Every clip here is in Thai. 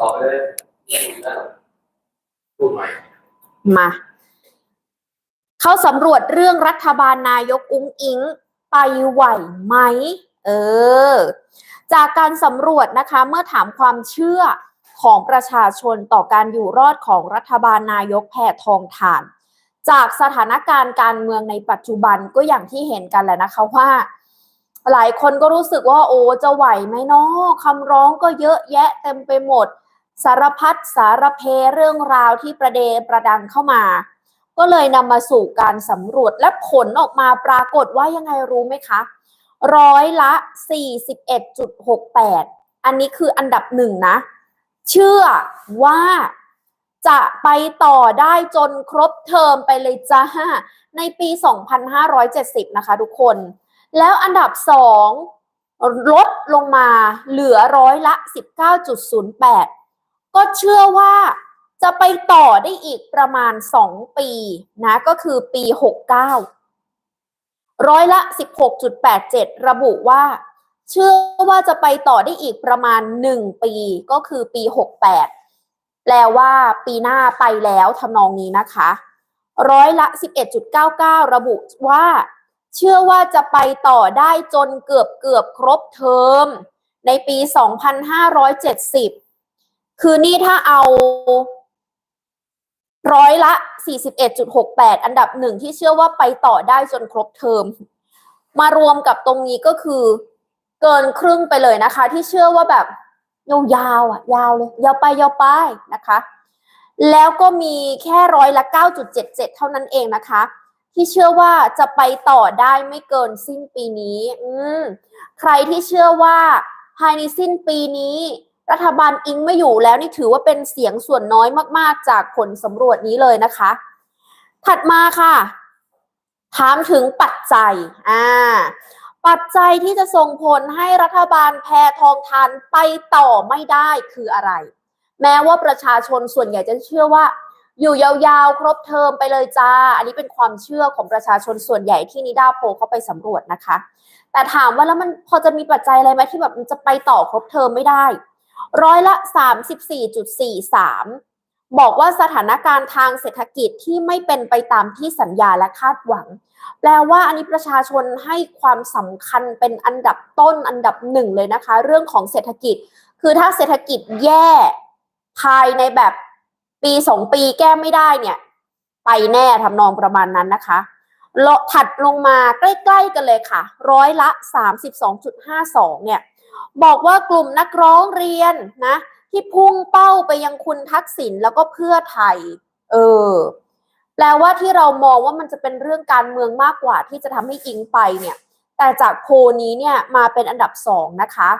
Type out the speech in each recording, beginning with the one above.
ต่อไปเลยพูดใหม่มา เขาสำรวจเรื่องรัฐบาลนายกอุ้งอิงไปไหวไหม เออ จากการสำรวจนะคะเมื่อถามความเชื่อของประชาชนต่อการอยู่รอดของรัฐบาลนายกแพทองทาน จากสถานการณ์การเมืองในปัจจุบันก็อย่างที่เห็นกันแหละนะคะว่า หลายคนก็รู้สึกว่าโอ้จะไหวไหมเนาะคำร้องก็เยอะแยะเต็มไปหมด สารพัดสารเพเรื่องราวที่ประเดประดังเข้ามา ก็เลยนำมาสู่การสำรวจและผลออกมาปรากฏว่ายังไงรู้ไหมคะ ร้อยละ 41.68 อันนี้คืออันดับหนึ่งนะ เชื่อว่าจะไปต่อได้จนครบเทอมไปเลยจ้า ในปี 2570 นะคะทุกคน แล้วอันดับสองลดลงมาเหลือร้อยละ 19.08 ก็เชื่อว่าจะไปต่อได้อีกประมาณ 2 ปีนะก็คือปี 69 ร้อยละ 16.87 ระบุว่า เชื่อว่าจะไปต่อได้อีกประมาณ 1 ปีก็คือปี 68 แปลว่าปีหน้าไปแล้วทำนองนี้นะคะ ร้อยละ 11.99 ระบุว่า เชื่อว่าจะไปต่อได้จนเกือบเกือบครบเทอมในปี 2570 คือนี่ถ้าเอาร้อยละ 41.68 อันดับหนึ่งที่เชื่อว่าไปต่อได้จนครบเทอม มารวมกับตรงนี้ก็คือ เกินครึ่งไปเลยนะคะ ที่เชื่อว่าแบบยาวๆอะ ยาวเลยยาวไปยาวไปนะคะ แล้วก็มีแค่ร้อยละ 9.77 เท่านั้นเองนะคะ ที่เชื่อว่าจะไปต่อได้ไม่เกินสิ้นปีนี้ อืมใครที่เชื่อว่าภายในสิ้นปีนี้ รัฐบาลอิงไม่อยู่แล้วนี่ถือว่าเป็นเสียงส่วนน้อยมากๆ จากผลสำรวจนี้เลยนะคะ ถัดมาค่ะ ถามถึงปัจจัยอ่าปัจจัยที่จะส่งผลให้รัฐบาลแพทองทานไปต่อไม่ได้คืออะไร แม้ว่าประชาชนส่วนใหญ่จะเชื่อว่า อยู่ยาวๆ ครบเทอมไปเลยจ้า อันนี้เป็นความเชื่อของประชาชนส่วนใหญ่ที่นิดาโพเขาไปสำรวจนะคะ แต่ถามว่าแล้วมันพอจะมีปัจจัยอะไรไหมที่แบบมันจะไปต่อครบเทอมไม่ได้ ร้อยละ 34.43 บอกว่าสถานการณ์ทางเศรษฐกิจที่ไม่เป็นไปตามที่สัญญาและคาดหวัง แปลว่าอันนี้ประชาชนให้ความสำคัญเป็นอันดับต้นอันดับหนึ่งเลยนะคะ เรื่องของเศรษฐกิจ คือถ้าเศรษฐกิจแย่ภายในแบบปีสองปีแก้ไม่ได้เนี่ย ไปแน่ทำนองประมาณนั้นนะคะเละถัดลงมาใกล้ ๆ กันเลยค่ะ ร้อยละ 32.52 เนี่ย บอกว่ากลุ่มนักร้องเรียนนะ ที่พุ่งเป้าไปยังคุณทักษิณแล้วก็เพื่อไทย เออ แปลว่าที่เรามองว่ามันจะเป็นเรื่องการเมืองมากกว่าที่จะทำให้อิงไปเนี่ย แต่จากโพนี้เนี่ยมาเป็นอันดับสองนะคะ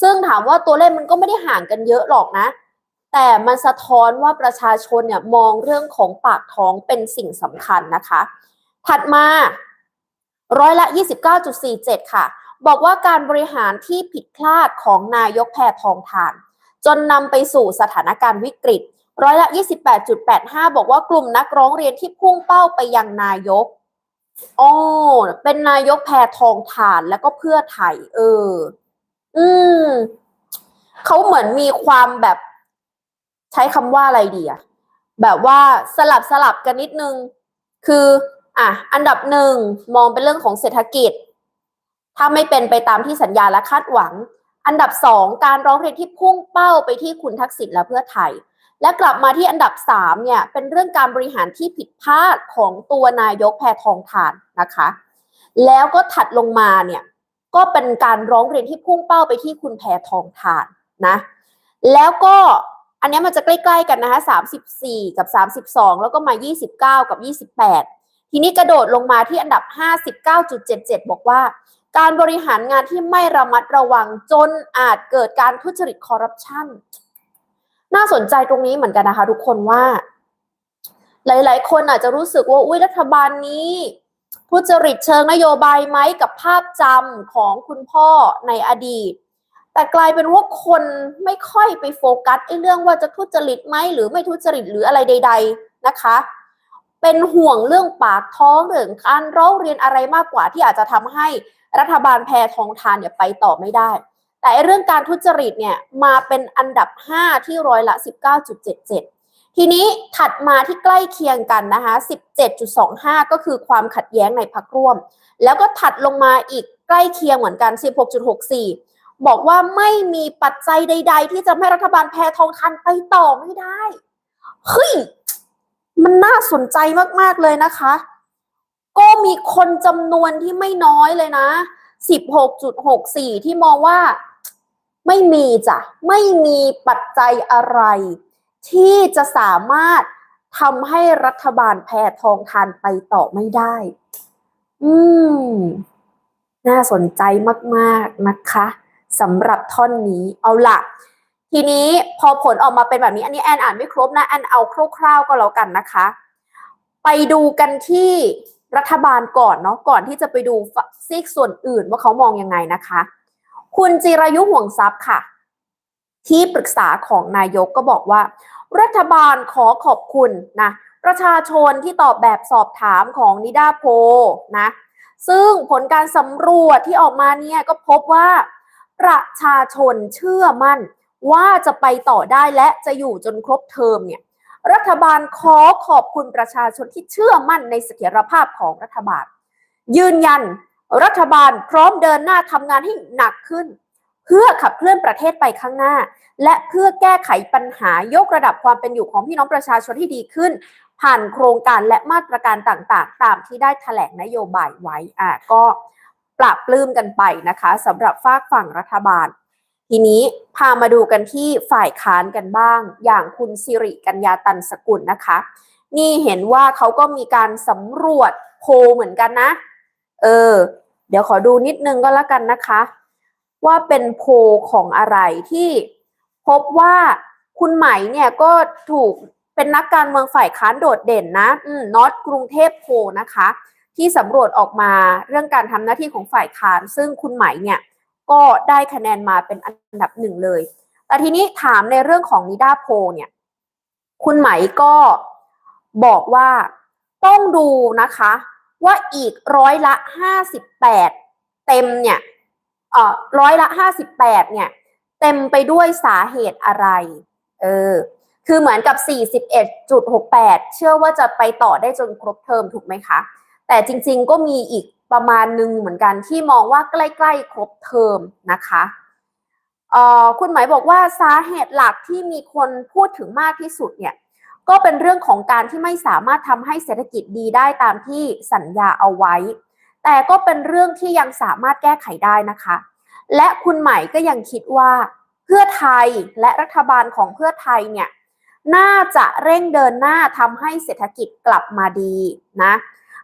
ซึ่งถามว่าตัวเลขมันก็ไม่ได้ห่างกันเยอะหรอกนะ แต่มันสะท้อนว่าประชาชนเนี่ยมองเรื่องของปากท้องเป็นสิ่งสำคัญนะคะ ถัดมาร้อยละ 29.47 ค่ะ บอกว่าการบริหารที่ผิดพลาดของนายกแพทองทาน จนนำไปสู่สถานการณ์วิกฤตร้อยละ 28.85 บอกว่ากลุ่มนักร้องเรียนที่พุ่งเป้าไปยังนายกอ๋อเป็นนายกแพทองทานแล้วก็เพื่อไทย เออ อืมเขาเหมือนมีความแบบ ใช้คำว่าอะไรดีอะแบบว่าสลับสลับกันนิดนึง คือ อะ อันดับหนึ่งมองเป็นเรื่องของเศรษฐกิจ ถ้าไม่เป็นไปตามที่สัญญาและคาดหวัง อันดับสองการร้องเรียนที่พุ่งเป้าไปที่คุณทักษิณและเพื่อไทย และกลับมาที่อันดับสามเนี่ยเป็นเรื่องการบริหารที่ผิดพลาดของตัวนายกแพทองทานนะคะ แล้วก็ถัดลงมาเนี่ยก็เป็นการร้องเรียนที่พุ่งเป้าไปที่คุณแพทองทานนะแล้วก็อันนี้มันจะใกล้ๆกันนะคะ34 กับ 32 แล้วก็มา 29 กับ 28 ทีนี้กระโดดลงมาที่อันดับ 59.77 บอกว่า การบริหารงานที่ไม่ระมัดระวังจนอาจเกิดการทุจริตคอร์รัปชันน่าสนใจตรงนี้เหมือนกันนะคะทุกคนว่า หลาย ๆ คนอาจจะรู้สึกว่าอุ้ยรัฐบาลนี้ทุจริตเชิงนโยบายไหมกับภาพจำของคุณพ่อในอดีต แต่กลายเป็นว่าคนไม่ค่อยไปโฟกัสไอ้เรื่องว่าจะทุจริตไหมหรือไม่ทุจริตหรืออะไรใด ๆ นะคะ เป็นห่วงเรื่องปากท้องเรื่องการร้องเรียนอะไรมากกว่าที่อาจจะทำให้รัฐบาลแพทองทานเนี่ยไปต่อไม่ได้ แต่เรื่องการทุจริตเนี่ยมาเป็นอันดับ 5 ที่ร้อยละ 19.77 ทีนี้ถัดมาที่ใกล้เคียงกันนะคะ 17.25 ก็คือความขัดแย้งในพักร่วม แล้วก็ถัดลงมาอีกใกล้เคียงเหมือนกัน 16.64 บอกว่าไม่มีปัจจัยใด ๆ ที่จะให้รัฐบาลแพทองทันไปต่อไม่ได้ เฮ้ย มันน่าสนใจมากๆเลยนะคะ ก็มีคนจำนวนที่ไม่น้อยเลยนะ16.64ที่มองว่าไม่มีจ้ะไม่มีปัจจัยอะไร ที่จะสามารถทำให้รัฐบาลแพทองทานไปต่อไม่ได้ อืม น่าสนใจมาก ๆ นะคะสำหรับท่อนนี้เอาล่ะ ทีนี้พอผลออกมาเป็นแบบนี้ อันนี้แอนอ่านไม่ครบนะ แอนเอาคร่าวๆก็แล้วกันนะคะ ไปดูกันที่รัฐบาลก่อนเนาะ ก่อนที่จะไปดูซีกส่วนอื่นว่าเขามองยังไงนะคะ คุณจิรายุห่วงทรัพย์ค่ะ ที่ปรึกษาของนายกก็บอกว่า รัฐบาลขอขอบคุณนะประชาชนที่ตอบแบบสอบถามของนิดาโพนะ ซึ่งผลการสำรวจที่ออกมาเนี่ยก็พบว่า ประชาชนเชื่อมั่น ว่าจะไปต่อได้และจะอยู่จนครบเทอมเนี่ยรัฐบาลขอขอบคุณประชาชนที่เชื่อมั่นในเสถียรภาพของรัฐบาล ยืนยันรัฐบาลพร้อมเดินหน้าทำงานให้หนักขึ้น เพื่อขับเคลื่อนประเทศไปข้างหน้า และเพื่อแก้ไขปัญหายกระดับความเป็นอยู่ของพี่น้องประชาชนที่ดีขึ้น ผ่านโครงการและมาตรการต่างๆ ตามที่ได้แถลงนโยบายไว้อะก็ปรับปลื้มกันไปนะคะสำหรับฝากฝั่งรัฐบาล ทีนี้พามาดูกันที่ฝ่ายค้านกันบ้าง อย่างคุณสิริกัญญาตันสกุลนะคะ นี่เห็นว่าเขาก็มีการสำรวจโพเหมือนกันนะ เออ เดี๋ยวขอดูนิดนึงก็แล้วกันนะคะ ว่าเป็นโพของอะไรที่พบว่าคุณไหมเนี่ยก็ถูกเป็นนักการเมืองฝ่ายค้านโดดเด่นนะอืมนอตกรุงเทพโพนะคะ ที่สำรวจออกมาเรื่องการทำหน้าที่ของฝ่ายค้าน ซึ่งคุณไหมเนี่ย ก็ได้คะแนนมาเป็นอันดับหนึ่งเลย แต่ทีนี้ถามในเรื่องของนิดาโพเนี่ย คุณไหมก็บอกว่าต้องดูนะคะ ว่าอีกร้อยละห้าสิบแปดเต็มเนี่ยเอ่อร้อยละห้าสิบแปดเนี่ย เต็มไปด้วยสาเหตุอะไร เออ คือเหมือนกับ 41.68 เชื่อว่าจะไปต่อได้จนครบเทอมถูกไหมคะ แต่จริงๆก็มีอีกประมาณหนึ่งเหมือนกันที่มองว่าใกล้ๆครบเทอมนะคะเอ่อคุณหมายบอกว่าสาเหตุหลักที่มีคนพูดถึงมากที่สุดเนี่ยก็เป็นเรื่องของการที่ไม่สามารถทำให้เศรษฐกิจดีได้ตามที่สัญญาเอาไว้ แต่ก็เป็นเรื่องที่ยังสามารถแก้ไขได้นะคะ และคุณใหม่ก็ยังคิดว่าเพื่อไทยและรัฐบาลของเพื่อไทยเนี่ยน่าจะเร่งเดินหน้าทำให้เศรษฐกิจกลับมาดีนะ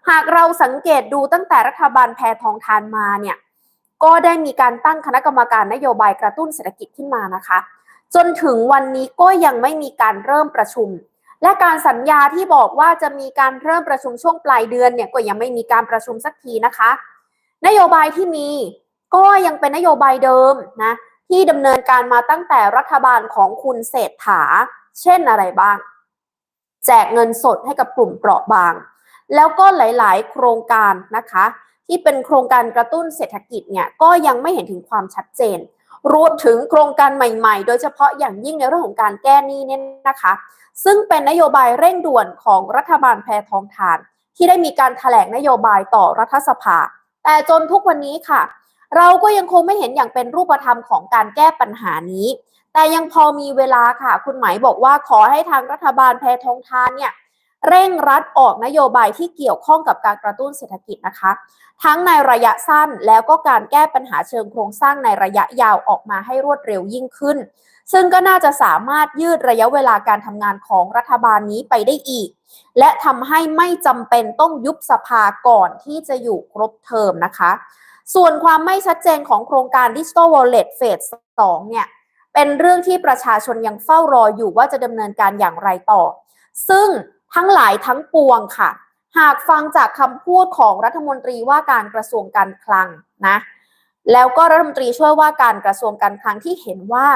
หากเราสังเกตดูตั้งแต่รัฐบาลแพทองทานมาเนี่ยก็ได้มีการตั้งคณะกรรมการนโยบายกระตุ้นเศรษฐกิจขึ้นมานะคะ จนถึงวันนี้ก็ยังไม่มีการเริ่มประชุม และการสัญญาที่บอกว่าจะมีการเริ่มประชุมช่วงปลายเดือนเนี่ยก็ยังไม่มีการประชุมสักทีนะคะ นโยบายที่มีก็ยังเป็นนโยบายเดิมนะที่ดำเนินการมาตั้งแต่รัฐบาลของคุณเศรษฐา เช่นอะไรบ้าง แจกเงินสดให้กับกลุ่มเปราะบาง แล้วก็หลาย ๆ โครงการนะคะ ที่เป็นโครงการกระตุ้นเศรษฐกิจเนี่ยก็ยังไม่เห็นถึงความชัดเจน รวมถึงโครงการใหม่ ๆ โดยเฉพาะอย่างยิ่งในเรื่องของการแก้หนี้เนี่ยนะคะ ซึ่งเป็นนโยบายเร่งด่วนของรัฐบาลแพทองทาน ที่ได้มีการถแถลงนโยบายต่อรัฐสภา แต่จนทุกวันนี้ค่ะ เราก็ยังคงไม่เห็นอย่างเป็นรูปธรรมของการแก้ปัญหานี้ แต่ยังพอมีเวลาค่ะ คุณหมายบอกว่าขอให้ทางรัฐบาลแพทองทานเนี่ย เร่งรัดออกนโยบายที่เกี่ยวข้องกับการกระตุ้นเศรษฐกิจนะคะ ทั้งในระยะสั้นแล้วก็การแก้ปัญหาเชิงโครงสร้างในระยะยาวออกมาให้รวดเร็วยิ่งขึ้น ซึ่งก็น่าจะสามารถยืดระยะเวลาการทำงานของรัฐบาลนี้ไปได้อีก และทำให้ไม่จำเป็นต้องยุบสภาก่อนที่จะอยู่ครบเทอมนะคะ ส่วนความไม่ชัดเจนของโครงการ Digital Wallet Phase 2เนี่ยเป็นเรื่องที่ประชาชนยังเฝ้ารออยู่ว่าจะดำเนินการอย่างไรต่อ ซึ่ง ทั้งหลายทั้งปวงค่ะ หากฟังจากคำพูดของรัฐมนตรีว่าการกระทรวงการคลังนะแล้วก็รัฐมนตรีช่วยว่าการกระทรวงการคลังที่เห็นว่า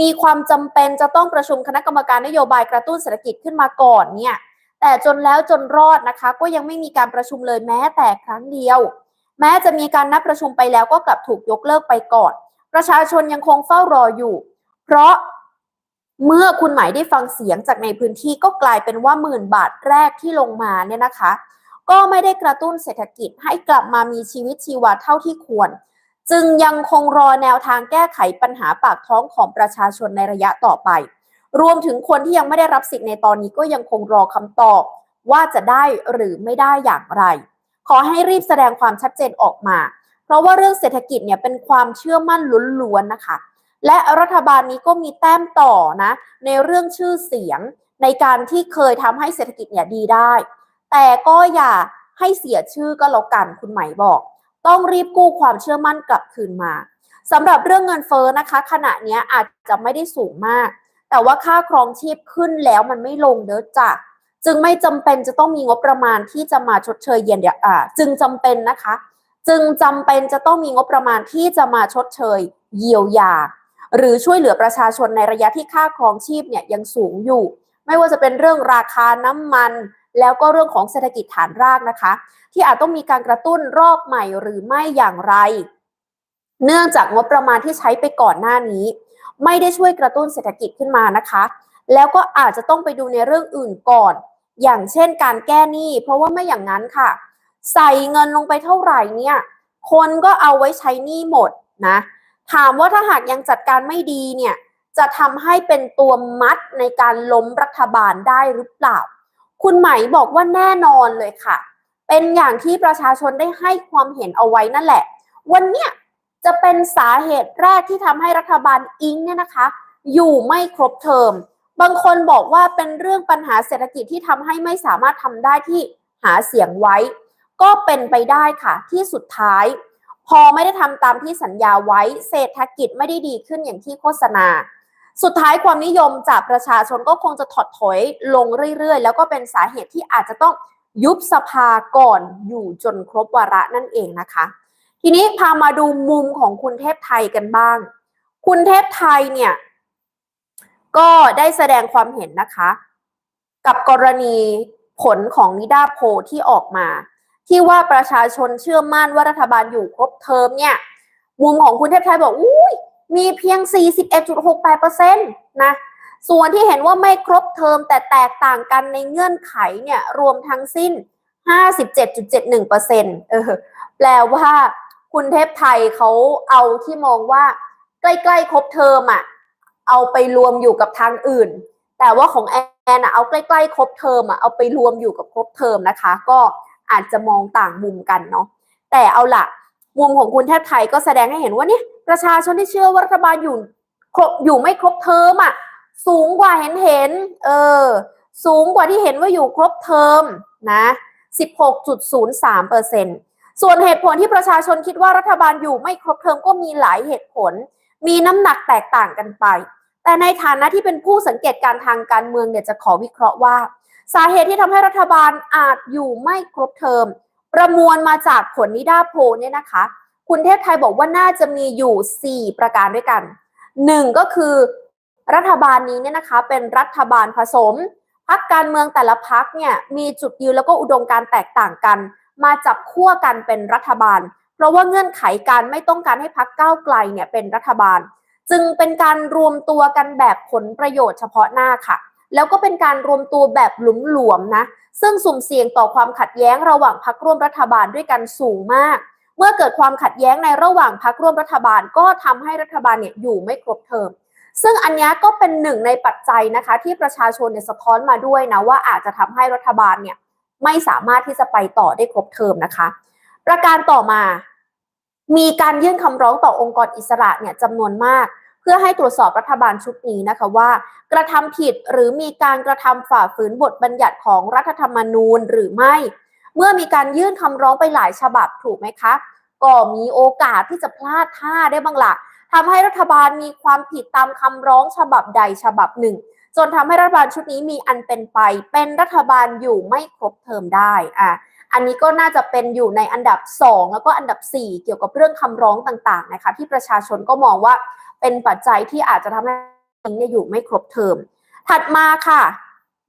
มีความจำเป็นจะต้องประชุมคณะกรรมการนโยบายกระตุ้นเศรษฐกิจขึ้นมาก่อนเนี่ยแต่จนแล้วจนรอดนะคะ ก็ยังไม่มีการประชุมเลยแม้แต่ครั้งเดียว แม้จะมีการนัดประชุมไปแล้วก็กลับถูกยกเลิกไปก่อน ประชาชนยังคงเฝ้ารออยู่ เพราะ เมื่อคุณหมายได้ฟังเสียงจากในพื้นที่ก็กลายเป็นว่าหมื่นบาทแรกที่ลงมาเนี่ยนะคะ ก็ไม่ได้กระตุ้นเศรษฐกิจให้กลับมามีชีวิตชีวาเท่าที่ควร จึงยังคงรอแนวทางแก้ไขปัญหาปากท้องของประชาชนในระยะต่อไป รวมถึงคนที่ยังไม่ได้รับสิทธิ์ในตอนนี้ก็ยังคงรอคำตอบ ว่าจะได้หรือไม่ได้อย่างไร ขอให้รีบแสดงความชัดเจนออกมา เพราะว่าเรื่องเศรษฐกิจเนี่ยเป็นความเชื่อมั่นล้วนๆนะคะ และรัฐบาลนี้ก็มีแต้มต่อนะ ในเรื่องชื่อเสียงในการที่เคยทำให้เศรษฐกิจเนี่ยดีได้ แต่ก็อย่าให้เสียชื่อก็แล้วกันคุณหมายบอก ต้องรีบกู้ความเชื่อมั่นกลับคืนมาสำหรับเรื่องเงินเฟ้อนะคะ ขณะนี้อาจจะไม่ได้สูงมาก แต่ว่าค่าครองชีพขึ้นแล้วมันไม่ลงเด้อจ้ะจึงไม่จำเป็นจะต้องมีงบประมาณที่จะมาชดเชยเยียวยาอ่จึงจำเป็นนะคะ จึงจำเป็นจะต้องมีงบประมาณที่จะมาชดเชยเยียวยา หรือช่วยเหลือประชาชนในระยะที่ค่าครองชีพเนี่ยยังสูงอยู่ ไม่ว่าจะเป็นเรื่องราคาน้ำมัน แล้วก็เรื่องของเศรษฐกิจฐานรากนะคะ ที่อาจต้องมีการกระตุ้นรอบใหม่หรือไม่อย่างไร เนื่องจากงบประมาณที่ใช้ไปก่อนหน้านี้ ไม่ได้ช่วยกระตุ้นเศรษฐกิจขึ้นมานะคะ แล้วก็อาจจะต้องไปดูในเรื่องอื่นก่อน อย่างเช่นการแก้หนี้เพราะว่าไม่อย่างนั้นค่ะ ใส่เงินลงไปเท่าไหร่เนี่ยคนก็เอาไว้ใช้หนี้หมดนะ ถามว่าถ้าหากยังจัดการไม่ดีเนี่ยจะทำให้เป็นตัวมัดในการล้มรัฐบาลได้หรือเปล่า คุณไหมบอกว่าแน่นอนเลยค่ะ เป็นอย่างที่ประชาชนได้ให้ความเห็นเอาไว้นั่นแหละ วันเนี้ยจะเป็นสาเหตุแรกที่ทำให้รัฐบาลอิงเนี่ยนะคะ อยู่ไม่ครบเทอม บางคนบอกว่าเป็นเรื่องปัญหาเศรษฐกิจที่ทำให้ไม่สามารถทำได้ที่หาเสียงไว้ ก็เป็นไปได้ค่ะที่สุดท้าย พอไม่ได้ทำตามที่สัญญาไว้เศรษฐกิจไม่ได้ดีขึ้นอย่างที่โฆษณา สุดท้ายความนิยมจากประชาชนก็คงจะถดถอยลงเรื่อยๆ แล้วก็เป็นสาเหตุที่อาจจะต้องยุบสภาก่อนอยู่จนครบวาระนั่นเองนะคะ ทีนี้พามาดูมุมของคุณเทพไทยกันบ้าง คุณเทพไทยเนี่ย ก็ได้แสดงความเห็นนะคะ กับกรณีผลของนิดาโพที่ออกมา ที่ว่าประชาชนเชื่อมั่นว่ารัฐบาลอยู่ครบเทอมเนี่ย มุมของคุณเทพไทยบอกอุ้ยมีเพียง 41.68%นะส่วนที่เห็นว่าไม่ครบเทอมแต่แตกต่างกันในเงื่อนไขเนี่ยรวมทั้งสิ้น 57.71%เออแปลว่าคุณเทพไทยเขาเอาที่มองว่า ใกล้ๆครบเทอมอะเอาไปรวมอยู่กับทางอื่น แต่ว่าของแอนอะเอาใกล้ๆครบเทอมอะเอาไปรวมอยู่กับครบเทอมนะคะ ก็ อาจจะมองต่างมุมกันเนาะแต่เอาล่ะมุมของคุณเทพไทยก็แสดงให้เห็นว่าเนี่ยประชาชนที่เชื่อว่ารัฐบาลอยู่ครบอยู่ไม่ครบเทอมอะสูงกว่าเห็นเห็นเออสูงกว่าที่เห็นว่าอยู่ครบเทอมนะ16.03เปอร์เซ็นต์ส่วนเหตุผลที่ประชาชนคิดว่ารัฐบาลอยู่ไม่ครบเทอมก็มีหลายเหตุผล มีน้ำหนักแตกต่างกันไป แต่ในฐานะที่เป็นผู้สังเกตการทางการเมืองเนี่ยจะขอวิเคราะห์ว่า สาเหตุที่ทำให้รัฐบาลอาจอยู่ไม่ครบเทอม ประมวลมาจากผลนิดาโพเนี่ยนะคะ คุณเทพไทยบอกว่าน่าจะมีอยู่ 4 ประการด้วยกัน 1 ก็คือรัฐบาลนี้เนี่ยนะคะเป็นรัฐบาลผสมพักการเมืองแต่ละพักเนี่ยมีจุดยืนแล้วก็อุดมการแตกต่างกัน มาจับขั้วกันเป็นรัฐบาล เพราะว่าเงื่อนไขการไม่ต้องการให้พักก้าวไกลเนี่ยเป็นรัฐบาล จึงเป็นการรวมตัวกันแบบผลประโยชน์เฉพาะหน้าค่ะ แล้วก็เป็นการรวมตัวแบบหลวมๆนะ ซึ่งสุ่มเสี่ยงต่อความขัดแย้งระหว่างพักร่วมรัฐบาลด้วยกันสูงมาก เมื่อเกิดความขัดแย้งในระหว่างพักร่วมรัฐบาลก็ทำให้รัฐบาลเนี่ยอยู่ไม่ครบเทอมซึ่งอันนี้ก็เป็นหนึ่งในปัจจัยนะคะ ที่ประชาชนเนี่ยสะท้อนมาด้วยนะว่าอาจจะทำให้รัฐบาลเนี่ยไม่สามารถที่จะไปต่อได้ครบเทอมนะคะ ประการต่อมา มีการยื่นคำร้องต่อองค์กรอิสระเนี่ยจำนวนมาก เพื่อให้ตรวจสอบรัฐบาลชุดนี้นะคะว่า กระทำผิดหรือมีการกระทำฝ่าฝืนบทบัญญัติของรัฐธรรมนูญหรือไม่ เมื่อมีการยื่นคำร้องไปหลายฉบับถูกไหมคะ ก็มีโอกาสที่จะพลาดท่าได้บ้างละทำให้รัฐบาลมีความผิดตามคำร้องฉบับใดฉบับหนึ่ง จนทำให้รัฐบาลชุดนี้มีอันเป็นไป เป็นรัฐบาลอยู่ไม่ครบเทอมได้อะ อันนี้ก็น่าจะเป็นอยู่ในอันดับ 2 แล้วก็อันดับ 4 เกี่ยวกับเรื่องคำร้องต่างๆนะคะที่ประชาชนก็มองว่าเป็นปัจจัยที่อาจจะทำให้เนี่ยอยู่ไม่ครบเทอม ถัดมาค่ะ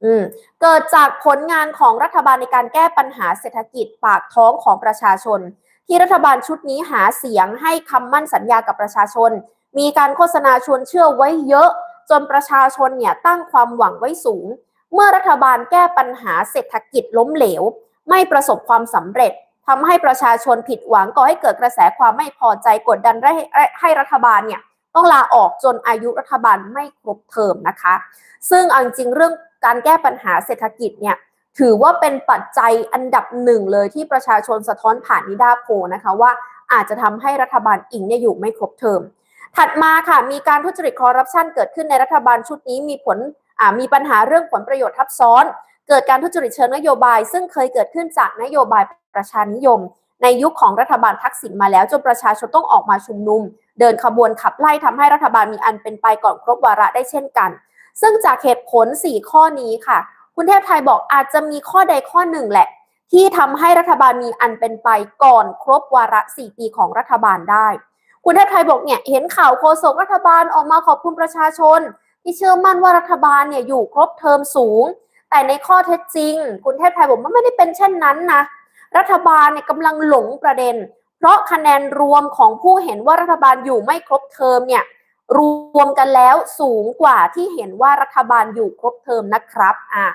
อืมเกิดจากผลงานของรัฐบาลในการแก้ปัญหาเศรษฐกิจปากท้องของประชาชน ที่รัฐบาลชุดนี้หาเสียงให้คำมั่นสัญญากับประชาชน มีการโฆษณาชวนเชื่อไว้เยอะ จนประชาชนเนี่ยตั้งความหวังไว้สูง เมื่อรัฐบาลแก้ปัญหาเศรษฐกิจล้มเหลว ไม่ประสบความสำเร็จทำให้ประชาชนผิดหวังก่อให้เกิดกระแสความไม่พอใจกดดันให้ให้รัฐบาลเนี่ยต้องลาออกจนอายุรัฐบาลไม่ครบเทอมนะคะ ซึ่งเอาจริงเรื่องการแก้ปัญหาเศรษฐกิจเนี่ยถือว่าเป็นปัจจัยอันดับหนึ่งเลยที่ประชาชนสะท้อนผ่านนิดาโพนะคะว่าอาจจะทำให้รัฐบาลอิงเนี่ยอยู่ไม่ครบเทอม ถัดมาค่ะ มีการทุจริตคอร์รัปชันเกิดขึ้นในรัฐบาลชุดนี้มีผลมีปัญหาเรื่องผลประโยชน์ทับซ้อน เกิดการทุจริตเชิงนโยบาย ซึ่งเคยเกิดขึ้นจากนโยบายประชานิยม ในยุคของรัฐบาลทักษิณมาแล้วจนประชาชนต้องออกมาชุมนุม เดินขบวนขับไล่ทำให้รัฐบาลมีอันเป็นไปก่อนครบวาระได้เช่นกัน ซึ่งจากเหตุผล 4 ข้อนี้ค่ะ คุณเทพไทยบอกอาจจะมีข้อใดข้อหนึ่งแหละ ที่ทำให้รัฐบาลมีอันเป็นไปก่อนครบวาระ 4 ปีของรัฐบาลได้ คุณเทพไทยบอกเนี่ยเห็นข่าวโฆษกรัฐบาลออกมาขอบคุณประชาชน ที่เชื่อมั่นว่ารัฐบาลเนี่ยอยู่ครบเทอมสูง แต่ในข้อเท็จจริง คุณเทพไทยบอกว่าไม่ได้เป็นเช่นนั้นนะรัฐบาลเนี่ยกำลังหลงประเด็น เพราะคะแนนรวมของผู้เห็นว่ารัฐบาลอยู่ไม่ครบเทอมเนี่ยรวมกันแล้วสูงกว่าที่เห็นว่ารัฐบาลอยู่ครบเทอมนะครับอะ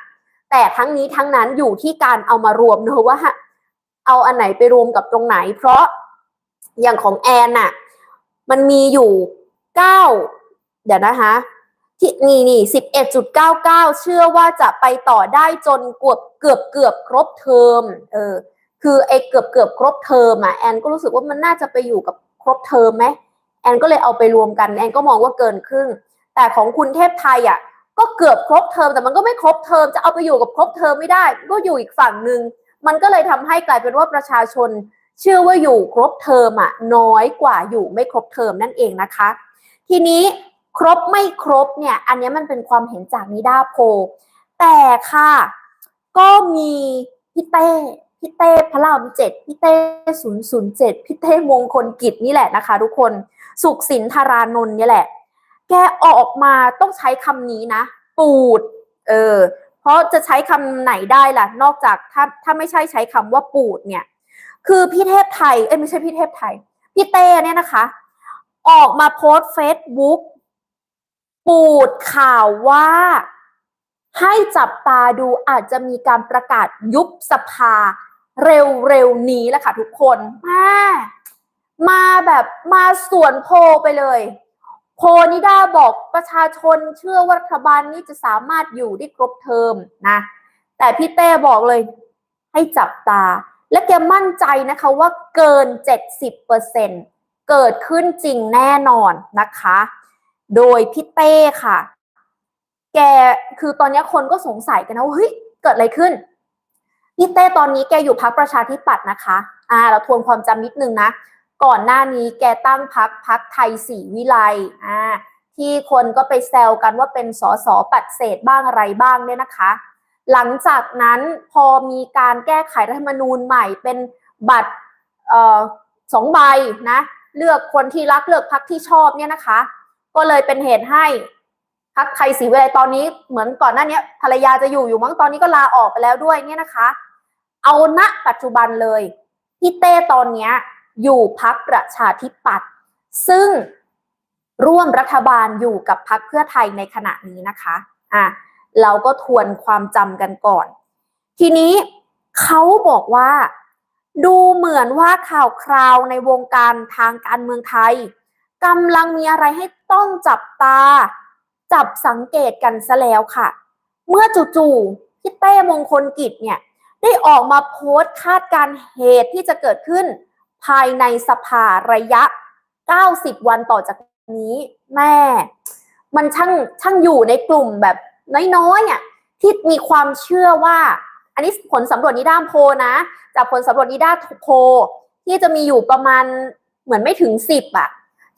แต่ทั้งนี้ทั้งนั้นอยู่ที่การเอามารวมเนอะว่า เอาอันไหนไปรวมกับตรงไหน เพราะอย่างของแอนน่ะมันมีอยู่เก้าเดี๋ยวนะคะ ที่นี่นี่สิบเอ็ดจุดเก้าเก้าเชื่อว่าจะไปต่อได้จนเกือบเกือบเกือบครบเทอมเออคือไอ้เกือบเกือบครบเทอมอะแอนก็รู้สึกว่ามันน่าจะไปอยู่กับครบเทอมไหมแอนก็เลยเอาไปรวมกันแอนก็มองว่าเกินครึ่ง แต่ของคุณเทพไทยอะก็เกือบครบเทอมแต่มันก็ไม่ครบเทอมจะเอาไปอยู่กับครบเทอมไม่ได้ ก็อยู่อีกฝั่งหนึ่งมันก็เลยทำให้กลายเป็นว่าประชาชน เชื่อว่าอยู่ครบเทอมอะน้อยกว่าอยู่ไม่ครบเทอมนั่นเองนะคะ ทีนี้ ครบไม่ครบเนี่ยอันนี้มันเป็นความเห็นจากนิดาโพ แต่ค่ะ ก็มีพี่เต้พี่เต้พระรามเจ็ดพี่เต้ศูนย์ศูนย์เจ็ดพี่เต้มงคลกิจนี่แหละนะคะ ทุกคนสุขสินธารานนท์นี่แหละ แกออกมาต้องใช้คำนี้นะ ปูด เออ เพราะจะใช้คำไหนได้ล่ะ นอกจากถ้าถ้าไม่ใช่ใช้คำว่าปูดเนี่ย คือพี่เทพไทย เอ้ยไม่ใช่พี่เทพไทย พี่เต้เนี่ยนะคะ ออกมาโพสเฟซบุ๊ก ปูดข่าวว่า ให้จับตาดูอาจจะมีการประกาศยุบสภาเร็วๆนี้แหละค่ะทุกคนมามาแบบมาสวนโพไปเลย โพนิดาบอกประชาชนเชื่อว่ารัฐบาลนี้จะสามารถอยู่ได้ครบเทอมนะ แต่พี่เต้บอกเลย ให้จับตา และแกมั่นใจนะคะว่าเกิน 70%เกิดขึ้นจริงแน่นอนนะคะ โดยพี่เต้ค่ะ แกคือตอนนี้คนก็สงสัยกันนะว่าเฮ้ยเกิดอะไรขึ้นพี่เต้ตอนนี้แกอยู่พักประชาธิปัตย์นะคะ อ่า เราทวนความจำนิดนึงนะ ก่อนหน้านี้แกตั้งพักพักไทยสีวิไลอ่า ที่คนก็ไปแซวกันว่าเป็นสสปัดเศษบ้างอะไรบ้างเนี่ยนะคะ หลังจากนั้นพอมีการแก้ไขรัฐธรรมนูญใหม่เป็นบัตรเอ่อสองใบนะ เลือกคนที่รักเลือกพักที่ชอบเนี่ยนะคะ ก็เลยเป็นเหตุให้พักไทยศรีวิไลตอนนี้เหมือนก่อนหน้านี้ภรรยาจะอยู่อยู่มั้งตอนนี้ก็ลาออกไปแล้วด้วยเนี่ยนะคะ เอาณปัจจุบันเลยพี่เต้ตอนนี้อยู่พักประชาธิปัตย์ซึ่งร่วมรัฐบาลอยู่กับพักเพื่อไทยในขณะนี้นะคะอะเราก็ทวนความจำกันก่อน ทีนี้เขาบอกว่า ดูเหมือนว่าข่าวคราวในวงการทางการเมืองไทย กำลังมีอะไรให้ต้องจับตา จับสังเกตกันซะแล้วค่ะ เมื่อจู่ๆพี่เต้มงคลกิจเนี่ย ได้ออกมาโพสต์คาดการเหตุที่จะเกิดขึ้น ภายในสภาระยะ 90 วันต่อจากนี้แม่ มันช่างช่างอยู่ในกลุ่มแบบน้อยๆอะที่มีความเชื่อว่า อันนี้ผลสำรวจนิด้ามโพนะ จากผลสำรวจนิด้าโพที่จะมีอยู่ประมาณเหมือนไม่ถึง10อะ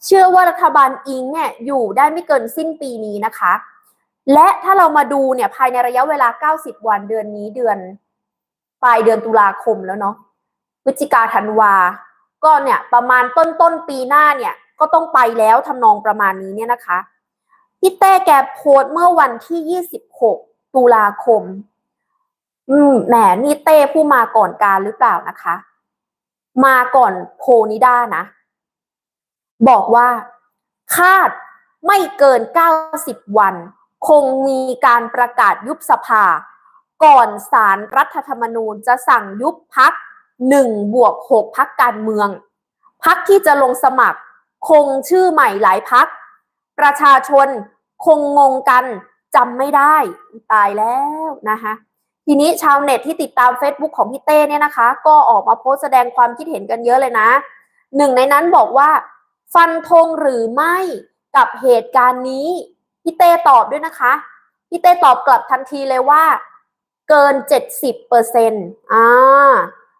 เชื่อว่ารัฐบาลอิงเนี่ยอยู่ได้ไม่เกินสิ้นปีนี้นะคะ และถ้าเรามาดูเนี่ยภายในระยะเวลา 90 วันเดือนนี้เดือนปลายเดือนตุลาคมแล้วเนาะพฤศจิกาธันวา ก็เนี่ยประมาณต้นต้นปีหน้าเนี่ยก็ต้องไปแล้วทำนองประมาณนี้เนี่ยนะคะพี่เต้แกโพสเมื่อวันที่ 26 ตุลาคม อืมแหมนี่เต้ผู้มาก่อนการหรือเปล่านะคะ มาก่อนโพนิด้านะ บอกว่าคาดไม่เกิน 90 วัน คงมีการประกาศยุบสภา ก่อนสารรัฐธรรมนูญจะสั่งยุบพักหนึ่งบวกหกพักการเมือง พักที่จะลงสมัคร คงชื่อใหม่หลายพัก ประชาชนคงงงกันจำไม่ได้ตายแล้วนะคะทีนี้ชาวเน็ตที่ติดตาม Facebook ของพี่เต้เนี่ยนะคะ ก็ออกมาโพสต์แสดงความคิดเห็นกันเยอะเลยนะ หนึ่งในนั้นบอกว่า ฟันธงหรือไม่กับเหตุการณ์นี้ พี่เต้ตอบด้วยนะคะ พี่เต้ตอบกลับทันทีเลยว่า เกิน 70เปอร์เซ็นต์อ่า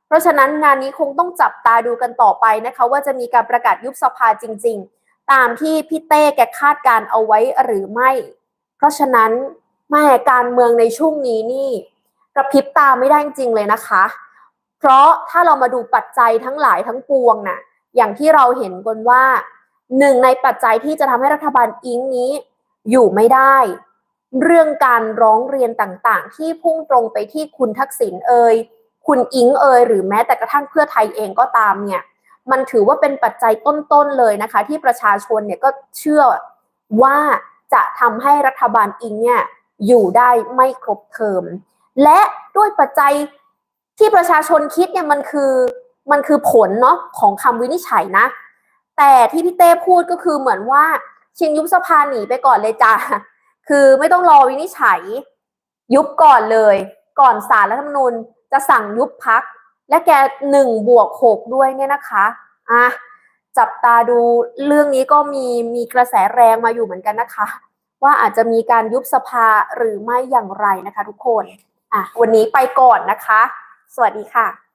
เพราะฉะนั้นงานนี้คงต้องจับตาดูกันต่อไปนะคะ ว่าจะมีการประกาศยุบสภาจริง ๆ ตามที่พี่เต้แกคาดการเอาไว้หรือไม่ เพราะฉะนั้นแม่การเมืองในช่วงนี้นี่กระพริบตาไม่ได้จริงเลยนะคะ เพราะถ้าเรามาดูปัจจัยทั้งหลายทั้งปวงน่ะ อย่างที่เราเห็นกันว่าหนึ่งในปัจจัยที่จะทำให้รัฐบาลอิงนี้อยู่ไม่ได้ เรื่องการร้องเรียนต่างๆ ที่พุ่งตรงไปที่คุณทักษิณเอ่ยคุณอิงเอ่ยหรือแม้แต่กระทั่งเพื่อไทยเองก็ตามเนี่ยมันถือว่าเป็นปัจจัยต้นๆเลยนะคะ ที่ประชาชนเนี่ยก็เชื่อว่าจะทำให้รัฐบาลอิงเนี่ยอยู่ได้ไม่ครบเทอมและด้วยปัจจัยที่ประชาชนคิดเนี่ยมันคือ มันคือผลเนาะของคำวินิจฉัยนะ แต่ที่พี่เต้พูดก็คือเหมือนว่าชิงยุบสภาหนีไปก่อนเลยจ้าคือไม่ต้องรอวินิจฉัย ยุบก่อนเลย ก่อนสารรัฐธรรมนูญจะสั่งยุบพัก และแกหนึ่งบวกหกด้วยเนี่ยนะคะอะจับตาดูเรื่องนี้ก็มีมีกระแสแรงมาอยู่เหมือนกันนะคะ ว่าอาจจะมีการยุบสภาหรือไม่อย่างไรนะคะ ทุกคนอะวันนี้ไปก่อนนะคะ สวัสดีค่ะ